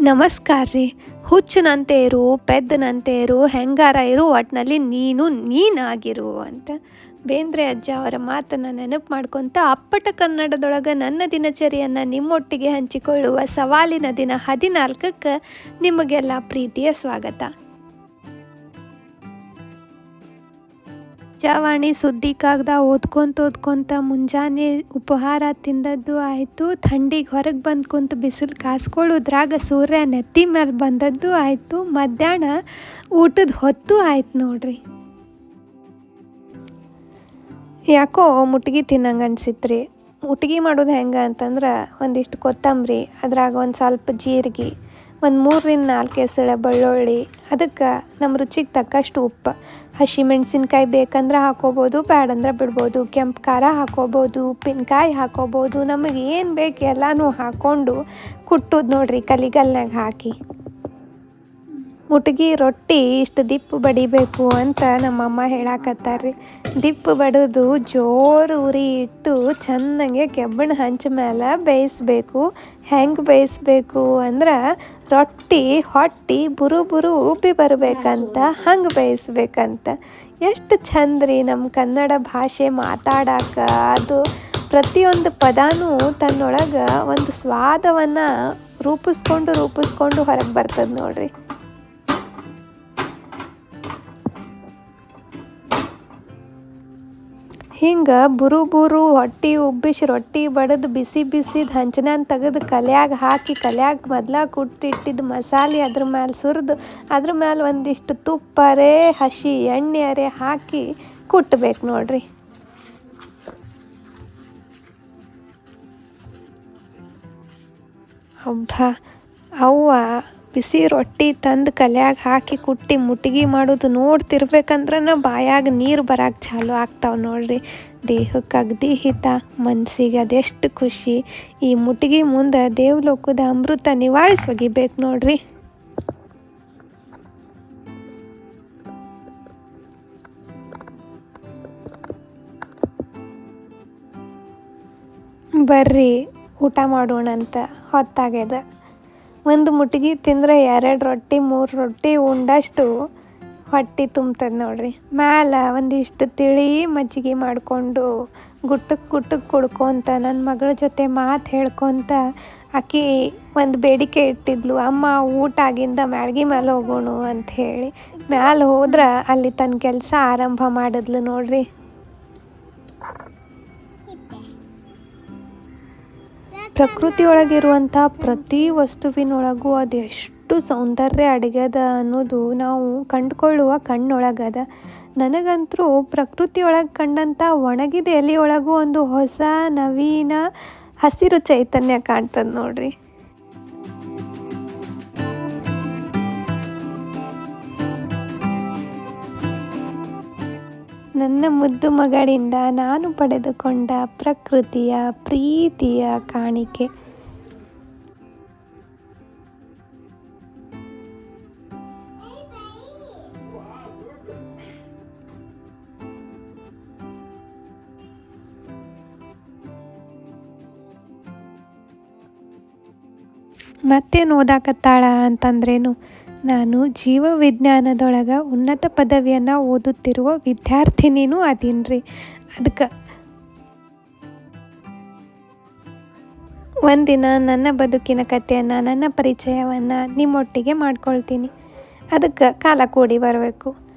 ನಮಸ್ಕಾರ ರೀ. ಹುಚ್ಚನಂತೆ ಇರು ಪೆದ್ದನಂತೆ ಇರು ಹೆಂಗಾರ ಇರು ಒಟ್ಟಿನಲ್ಲಿ ನೀನು ನೀನಾಗಿರು ಅಂತ. ಬೇಂದ್ರೆ ಅಜ್ಜ, ಅವರ ಮಾತನ್ನು ನೆನಪು ಮಾಡ್ಕೊತ ಅಪ್ಪಟ ಕನ್ನಡದೊಳಗೆ ನನ್ನ ದಿನಚರಿಯನ್ನು ನಿಮ್ಮೊಟ್ಟಿಗೆ ಹಂಚಿಕೊಳ್ಳುವ ಸವಾಲಿನ ದಿನ ಹದಿನಾಲ್ಕಕ್ಕೆ ನಿಮಗೆಲ್ಲ ಪ್ರೀತಿಯ ಸ್ವಾಗತ. ಜಾವಾಣಿ ಸುದ್ದಿ ಕಾಗದ ಓದ್ಕೊಂತ ಓದ್ಕೊಂತ ಮುಂಜಾನೆ ಉಪಹಾರ ತಿಂದದ್ದು ಆಯಿತು. ಥಂಡಿಗೆ ಹೊರಗೆ ಬಂದು ಕುಂತು ಬಿಸಿಲು ಕಾಸ್ಕೊಳ್ಳೋದ್ರಾಗ ಸೂರ್ಯ ನೆತ್ತಿ ಮೇಲೆ ಬಂದದ್ದು ಆಯಿತು. ಮಧ್ಯಾಹ್ನ ಊಟದ ಹೊತ್ತು ಆಯ್ತು ನೋಡ್ರಿ. ಯಾಕೋ ಮುಟ್ಗಿ ತಿನ್ನಂಗೆ ಅನ್ಸಿತ್ರಿ. ಮುಟ್ಗಿ ಮಾಡೋದು ಹೆಂಗೆ ಅಂತಂದ್ರೆ ಒಂದಿಷ್ಟು ಕೊತ್ತಂಬರಿ, ಅದ್ರಾಗ ಒಂದು ಸ್ವಲ್ಪ ಜೀರಿಗೆ ಒಂದು ಮೂರರಿಂದ ನಾಲ್ಕು ಎಸಳೆ ಬೆಳ್ಳುಳ್ಳಿ, ಅದಕ್ಕೆ ನಮ್ಮ ರುಚಿಗೆ ತಕ್ಕಷ್ಟು ಉಪ್ಪು. ಹಸಿಮೆಣ್ಸಿನ್ಕಾಯಿ ಬೇಕಂದ್ರೆ ಹಾಕೋಬೋದು, ಬ್ಯಾಡಂದ್ರೆ ಬಿಡ್ಬೋದು. ಕೆಂಪು ಖಾರ ಹಾಕೋಬೋದು, ಉಪ್ಪಿನಕಾಯಿ ಹಾಕೋಬೋದು. ನಮಗೆ ಏನು ಬೇಕು ಎಲ್ಲನೂ ಹಾಕ್ಕೊಂಡು ಕುಟ್ಟೋದು ನೋಡ್ರಿ ಕಲಿಗಲ್ನಾಗ ಹಾಕಿ. ಮುಟ್ಗಿ ರೊಟ್ಟಿ ಇಷ್ಟು ದಿಪ್ಪು ಬಡಿಬೇಕು ಅಂತ ನಮ್ಮಮ್ಮ ಹೇಳಾಕತ್ತಾರ್ರಿ. ದಿಪ್ಪು ಬಡಿದು ಜೋರು ಉರಿ ಇಟ್ಟು ಚೆನ್ನಾಗೆ ಕೆಬ್ಬಣ ಹಂಚ ಮೇಲೆ ಬೇಯಿಸ್ಬೇಕು. ಹೆಂಗೆ ಬೇಯಿಸ್ಬೇಕು ಅಂದ್ರೆ ರೊಟ್ಟಿ ಹೊಟ್ಟಿ ಬುರು ಬುರು ಉಬ್ಬಿ ಬರಬೇಕಂತ, ಹಂಗೆ ಬೇಯಿಸ್ಬೇಕಂತ. ಎಷ್ಟು ಚಂದ ರೀ ನಮ್ಮ ಕನ್ನಡ ಭಾಷೆ ಮಾತಾಡಾಕ. ಅದು ಪ್ರತಿಯೊಂದು ಪದಾನೂ ತನ್ನೊಳಗೆ ಒಂದು ಸ್ವಾದವನ್ನು ರೂಪಿಸ್ಕೊಂಡು ರೂಪಿಸ್ಕೊಂಡು ಹೊರಗೆ ಬರ್ತದೆ ನೋಡ್ರಿ. ಹಿಂಗೆ ಬುರು ಬುರು ಹೊಟ್ಟಿ ಉಬ್ಬಿಸಿ ರೊಟ್ಟಿ ಬಡದು ಬಿಸಿ ಬಿಸಿದು ಹಂಚನಾನ್ ತೆಗೆದು ಕಲ್ಯಾಗ ಹಾಕಿ ಕಲ್ಯಾಗ ಮೊದ್ಲ ಕುಟ್ಟಿಟ್ಟಿದ್ದು ಮಸಾಲೆ ಅದ್ರ ಮ್ಯಾಲೆ ಸುರಿದು ಅದ್ರ ಮ್ಯಾಲೆ ಒಂದಿಷ್ಟು ತುಪ್ಪರೇ ಹಸಿ ಎಣ್ಣೆ ಅರೆ ಹಾಕಿ ಕುಟ್ಬೇಕು ನೋಡ್ರಿ. ಹಬ್ಬ ಅವ್ವ ಬಿಸಿ ರೊಟ್ಟಿ ತಂದು ಕಲ್ಯಾಗ ಹಾಕಿ ಕುಟ್ಟಿ ಮುಟ್ಗಿ ಮಾಡೋದು ನೋಡ್ತಿರ್ಬೇಕಂದ್ರೆ ಬಾಯಾಗ ನೀರು ಬರಕ್ಕೆ ಚಾಲು ಆಗ್ತಾವೆ ನೋಡ್ರಿ. ದೇಹಕ್ಕೆ ಅಗ್ದಿ ಹಿತ ಮನಸ್ಸಿಗೆ ಅದೆಷ್ಟು ಖುಷಿ. ಈ ಮುಟ್ಗಿ ಮುಂದೆ ದೇವ್ಲೋಕದ ಅಮೃತ ನಿವಾಳಿಸಿ ಒಗಿಬೇಕು ನೋಡ್ರಿ. ಬರ್ರಿ, ಊಟ ಮಾಡೋಣಂತ ಹೊತ್ತಾಗ್ಯದ. ಒಂದು ಮುಟ್ಗಿ ತಿಂದರೆ ಎರಡು ರೊಟ್ಟಿ, ಮೂರು ರೊಟ್ಟಿ, ಉಂಡಷ್ಟು ಹೊಟ್ಟೆ ತುಂಬ್ತದೆ ನೋಡ್ರಿ. ಮ್ಯಾಲೆ ಒಂದಿಷ್ಟು ತಿಳಿ ಮಜ್ಜಿಗೆ ಮಾಡಿಕೊಂಡು ಗುಟ್ಟಕ್ಕೆ ಗುಟ್ಟಕ್ಕೆ ಕುಡ್ಕೊತ ನನ್ನ ಮಗಳ ಜೊತೆ ಮಾತು ಹೇಳ್ಕೊತ ಆಕಿ ಒಂದು ಬೇಡಿಕೆ ಇಟ್ಟಿದ್ಲು, ಅಮ್ಮ, ಊಟ ಆಗಿಂದ ಮ್ಯಾಳ್ಗಿ ಮೇಲೆ ಹೋಗೋಣ ಅಂತ ಹೇಳಿ. ಮ್ಯಾಲೆ ಹೋದ್ರೆ ಅಲ್ಲಿ ತನ್ನ ಕೆಲಸ ಆರಂಭ ಮಾಡಿದ್ಲು ನೋಡ್ರಿ. ಪ್ರಕೃತಿಯೊಳಗಿರುವಂಥ ಪ್ರತಿ ವಸ್ತುವಿನೊಳಗೂ ಅದೆಷ್ಟು ಸೌಂದರ್ಯ ಅಡಗ್ಯದ ಅನ್ನೋದು ನಾವು ಕಂಡುಕೊಳ್ಳುವ ಕಣ್ಣೊಳಗದ. ನನಗಂತೂ ಪ್ರಕೃತಿಯೊಳಗೆ ಕಂಡಂಥ ಒಣಗಿದ ಎಲೆಯೊಳಗೂ ಒಂದು ಹೊಸ ನವೀನ ಹಸಿರು ಚೈತನ್ಯ ಕಾಣ್ತದೆ ನೋಡ್ರಿ. ನನ್ನ ಮುದ್ದು ಮಗಳಿಂದ ನಾನು ಪಡೆದುಕೊಂಡ ಪ್ರಕೃತಿಯ ಪ್ರೀತಿಯ ಕಾಣಿಕೆ. ಮತ್ತೇನು ಓದಾಕತ್ತಾಳ ಅಂತಂದ್ರೇನು? ನಾನು ಜೀವ ವಿಜ್ಞಾನದೊಳಗೆ ಉನ್ನತ ಪದವಿಯನ್ನು ಓದುತ್ತಿರುವ ವಿದ್ಯಾರ್ಥಿನಿನೂ ಅದೀನಿ ರೀ ಅದಕ್ಕೆ ಒಂದಿನ ನನ್ನ ಬದುಕಿನ ಕಥೆಯನ್ನು, ನನ್ನ ಪರಿಚಯವನ್ನು ನಿಮ್ಮೊಟ್ಟಿಗೆ ಮಾಡ್ಕೊಳ್ತೀನಿ. ಅದಕ್ಕೆ ಕಾಲ ಕೂಡಿ ಬರಬೇಕು.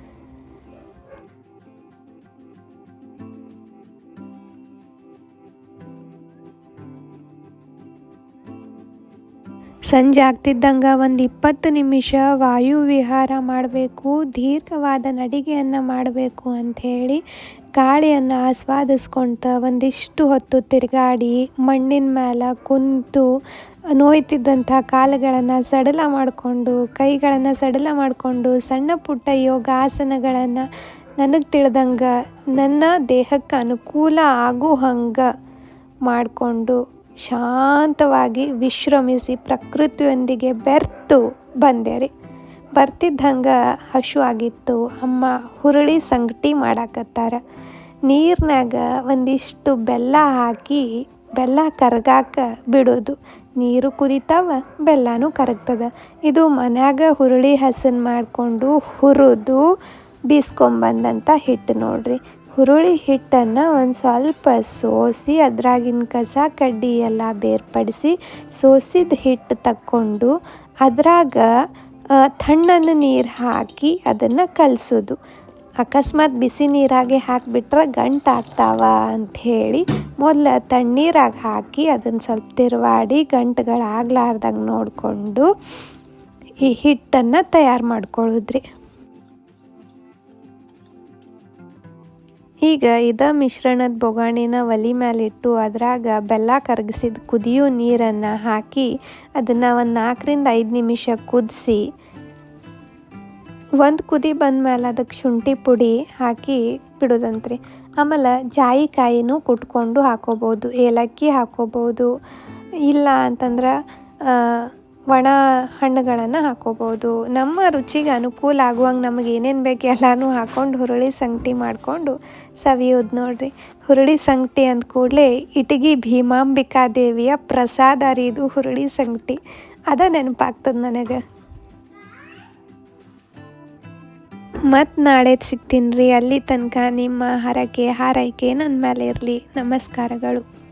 ಸಂಜೆ ಆಗ್ತಿದ್ದಂಗೆ ಒಂದು ಇಪ್ಪತ್ತು ನಿಮಿಷ ವಾಯು ವಿಹಾರ ಮಾಡಬೇಕು, ದೀರ್ಘವಾದ ನಡಿಗೆಯನ್ನು ಮಾಡಬೇಕು ಅಂಥೇಳಿ ಗಾಳಿಯನ್ನು ಆಸ್ವಾದಿಸ್ಕೊಂತ ಒಂದಿಷ್ಟು ಹೊತ್ತು ತಿರುಗಾಡಿ ಮಣ್ಣಿನ ಮೇಲೆ ಕುಂತು ನೋಯ್ತಿದ್ದಂಥ ಕಾಲುಗಳನ್ನು ಸಡಲ ಮಾಡಿಕೊಂಡು, ಕೈಗಳನ್ನು ಸಡಲ ಮಾಡಿಕೊಂಡು ಸಣ್ಣ ಪುಟ್ಟ ಯೋಗಾಸನಗಳನ್ನು ನನಗೆ ತಿಳಿದಂಗೆ ನನ್ನ ದೇಹಕ್ಕೆ ಅನುಕೂಲ ಆಗೋ ಹಂಗೆ ಮಾಡಿಕೊಂಡು ಶಾಂತವಾಗಿ ವಿಶ್ರಮಿಸಿ ಪ್ರಕೃತಿಯೊಂದಿಗೆ ಬೆರ್ತು ಬಂದೆ ರೀ ಬರ್ತಿದ್ದಂಗೆ ಹಶು ಆಗಿತ್ತು. ಅಮ್ಮ ಹುರುಳಿ ಸಂಗಟಿ ಮಾಡಾಕತ್ತಾರ. ನೀರಿನಾಗ ಒಂದಿಷ್ಟು ಬೆಲ್ಲ ಹಾಕಿ ಬೆಲ್ಲ ಕರಗಾಕ ಬಿಡೋದು. ನೀರು ಕುದಿತಾವ, ಬೆಲ್ಲನೂ ಕರಗ್ತದ. ಇದು ಮನ್ಯಾಗ ಹುರುಳಿ ಹಸನ್ ಮಾಡಿಕೊಂಡು ಹುರಿದು ಬೀಸ್ಕೊಂಬಂದಂಥ ಹಿಟ್ಟು ನೋಡ್ರಿ. ಹುರುಳಿ ಹಿಟ್ಟನ್ನು ಒಂದು ಸ್ವಲ್ಪ ಸೋಸಿ ಅದ್ರಾಗಿನ ಕಸ, ಕಡ್ಡಿ ಎಲ್ಲ ಬೇರ್ಪಡಿಸಿ ಸೋಸಿದ ಹಿಟ್ಟು ತಕ್ಕೊಂಡು ಅದ್ರಾಗ ತಣ್ಣನ ನೀರು ಹಾಕಿ ಅದನ್ನು ಕಲಸೋದು. ಅಕಸ್ಮಾತ್ ಬಿಸಿ ನೀರಾಗೆ ಹಾಕಿಬಿಟ್ರೆ ಗಂಟು ಆಗ್ತಾವ ಅಂಥೇಳಿ ಮೊದಲು ತಣ್ಣೀರಾಗ ಹಾಕಿ ಅದನ್ನು ಸ್ವಲ್ಪ ತಿರುವಾಡಿ ಗಂಟುಗಳಾಗ್ಲಾರ್ದಂಗೆ ನೋಡಿಕೊಂಡು ಈ ಹಿಟ್ಟನ್ನು ತಯಾರು ಮಾಡ್ಕೊಳ್ಳೋದ್ರಿ ಈಗ ಇದ ಮಿಶ್ರಣದ ಬೊಗಾಣಿನ ಒಲಿ ಮೇಲಿಟ್ಟು ಅದ್ರಾಗ ಬೆಲ್ಲ ಕರಗಿಸಿದ ಕುದಿಯೋ ನೀರನ್ನು ಹಾಕಿ ಅದನ್ನು ಒಂದು ನಾಲ್ಕರಿಂದ ಐದು ನಿಮಿಷ ಕುದಿಸಿ. ಒಂದು ಕುದಿ ಬಂದಮೇಲೆ ಅದಕ್ಕೆ ಶುಂಠಿ ಪುಡಿ ಹಾಕಿ ಬಿಡೋದಂತ್ರಿ. ಆಮೇಲೆ ಜಾಯಿಕಾಯಿನೂ ಕುಟ್ಕೊಂಡು ಹಾಕೋಬೋದು, ಏಲಕ್ಕಿ ಹಾಕೋಬೋದು, ಇಲ್ಲ ಅಂತಂದ್ರೆ ಒಣ ಹಣ್ಣುಗಳನ್ನು ಹಾಕೋಬೋದು. ನಮ್ಮ ರುಚಿಗೆ ಅನುಕೂಲ ಆಗುವಂಗೆ ನಮಗೆ ಏನೇನು ಬೇಕು ಎಲ್ಲನೂ ಹಾಕ್ಕೊಂಡು ಹುರುಳಿ ಸಂಗಟಿ ಮಾಡಿಕೊಂಡು ಸವಿಯೋದು ನೋಡ್ರಿ. ಹುರುಳಿ ಸಂಗಟಿ ಅಂದ ಕೂಡಲೇ ಇಟಗಿ ಭೀಮಾಂಬಿಕಾ ದೇವಿಯ ಪ್ರಸಾದ ರೀ ಇದು ಹುರುಳಿ ಸಂಗಟಿ ಅದ ನೆನಪಾಗ್ತದ ನನಗೆ. ಮತ್ತು ನಾಳೆ ಸಿಗ್ತೀನಿ ರೀ. ಅಲ್ಲಿ ತನಕ ನಿಮ್ಮ ಹರಕೆ ಹಾರೈಕೆ ನನ್ನ ಮೇಲೆ ಇರಲಿ. ನಮಸ್ಕಾರಗಳು.